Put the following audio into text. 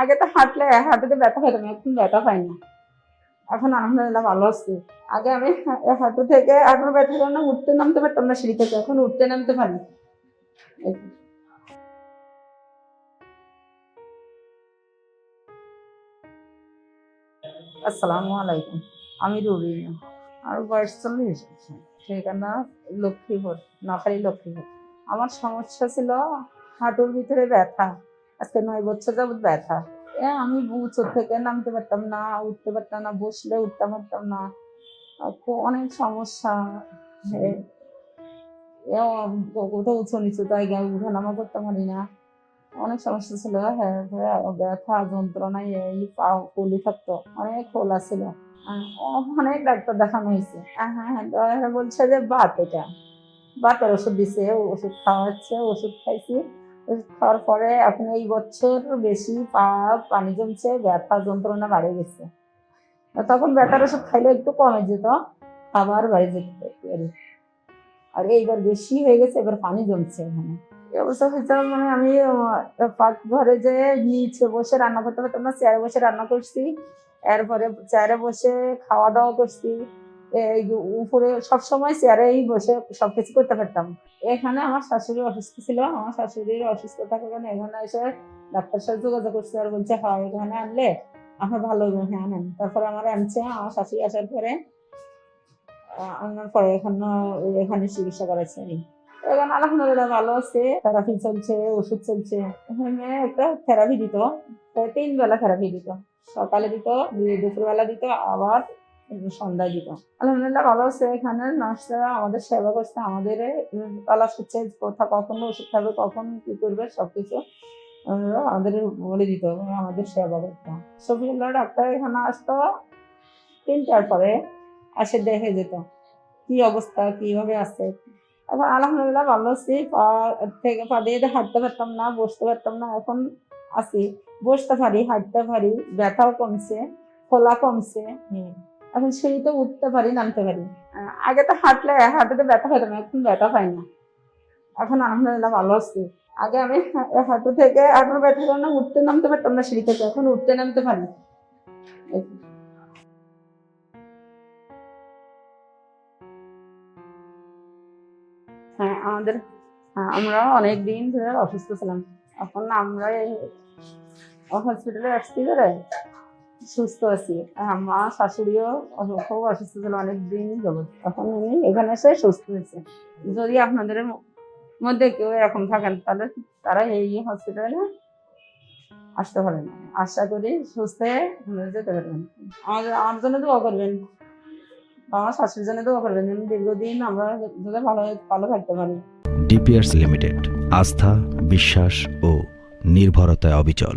আগে তো হাঁটলে, হাঁটুতে ব্যথা পেতাম এখন ব্যথা পাই না। এখন আলহামদুলিল্লাহ ভালো আছি। আগে আমি হাঁটু থেকে হাঁটুর ব্যথার জন্য উঠতে নামতে পারতাম না, সিঁড়ি থেকে। এখন উঠতে নামতে পারি। আসসালামু আলাইকুম। আমি রুবিনা আর বয়স চল্লিশ সেখানে লক্ষ্মীপুর নাফারি লক্ষ্মীপুর। আমার সমস্যা ছিল হাঁটুর ভিতরে ব্যথা। আজকে নয় বছর যাবত ব্যথা। এ আমি উঁচুর থেকে নামতে পারতাম না উঠতে পারতাম না বসলে উঠতে পারতাম না। অনেক সমস্যা। কোথাও উঁচু নিচু করতে পারি না। অনেক সমস্যা ছিল হ্যাঁ হ্যাঁ, ব্যথা যন্ত্রণায় এই পা ফুলি থাকতো অনেক খোলা ছিল। অনেক ডাক্তার দেখানো হয়েছে। হ্যাঁ হ্যাঁ ডাক্তার বলছে যে বাত এটা। বাতের ওষুধ দিছে ওষুধ খাওয়া হচ্ছে ওষুধ খাইছি। খাওয়ার পরে এখন এই বছর বেশি পা, পানি জমছে, ব্যথা যন্ত্রণা বাড়ে গেছে। তখন ব্যথার ওষুধ খাইলে একটু কমে যেত, আবার বাড়ি যেতে পারি আর এইবার বেশি হয়ে গেছে, এবার পানি জমছে এখানে। অবস্থা হয়েছে মানে আমি পাক ঘরে যে নিচে বসে রান্না করতে পারতাম না চেয়ারে বসে রান্না করছি, এরপরে চেয়ারে বসে খাওয়া দাওয়া করছি। উপরে সবসময় চেয়ারেই বসে সবকিছু করতে পারতাম। এখানে আমার শাশুড়ি অসুস্থ ছিল, আমার শাশুড়ির অসুস্থ থাকার কারণে এখানে এসে ডাক্তার সাথে যোগাযোগ করছে আর বলছে, হয়, এখানে আনলে আমার ভালো হ্যাঁ আনেন। তারপরে আমার আনছে, আমার শাশুড়ি আসার পরে আনার পরে এখানে এখানে চিকিৎসা করেছে আমি এখন আলহামদুলিল্লাহ ভালো আছে থেরাপি চলছে, ওষুধ চলছে। এখানে একটা থেরাপি দিত তিন বেলা থেরাপি দিত। সকালে দিত, দুপুরবেলা দিত, আবার সন্ধ্যায় দিত আলহামদুলিল্লাহ, ভালো আছে এখানে। নার্সরা আমাদের সেবা করছে আমাদের তালা হচ্ছে কোথা, কখন ওষুধ খাবে, কখন কি করবে, সবকিছু। আমাদের বলে দিত আমাদের সেবা করতো সফিউল্লাহ ডাক্তার এখানে আসতো, তিনটার পরে আসে দেখে যেত, কি অবস্থা, কীভাবে আছে। এখন আলহামদুলিল্লাহ, ভালো আছি। পা, থেকে পা দিয়ে হাঁটতে পারতাম না, বসতে পারতাম না, এখন আছি। বসতে পারি, হাঁটতে পারি, ব্যথাও কমছে খোলা কমছে। এখন সিঁড়িতে উঠতে পারি নামতে পারি। আগে তো হাঁটলে হাঁটুতে ব্যথা পেতাম এখন ব্যথা পাই না। এখন আলহামদুলিল্লাহ ভালো আছি। আগে আমি হাঁটু থেকে হাঁটুর ব্যথার জন্য উঠতে নামতে পারতাম না সিঁড়ি থেকে। এখন উঠতে নামতে পারি। হ্যাঁ আমাদের হ্যাঁ, আমরা অনেক দিন ধরে অসুস্থ ছিলাম। এখন আমরা হসপিটালে আসছি ধরে সুস্থ আছি। আমার শাশুড়িও খুব অসুস্থ ছিল, অনেক দিন যাবত এখন উনি এখানে এসে সুস্থ হয়েছে। যদি আপনাদের মধ্যে কেউ এরকম থাকেন, তাহলে তারা এই হসপিটালে আসতে পারেন। আশা করি সুস্থ হয়ে যেতে পারবেন। আমাদের, আমার জন্য দোয়া করবেন। আমার শাশুড়ির জন্য দোয়া করবেন। দীর্ঘদিন আমরা যাতে ভালো ভালো থাকতে পারি। ডিপিআরস লিমিটেড আস্থা, বিশ্বাস ও নির্ভরতায় অবিচল।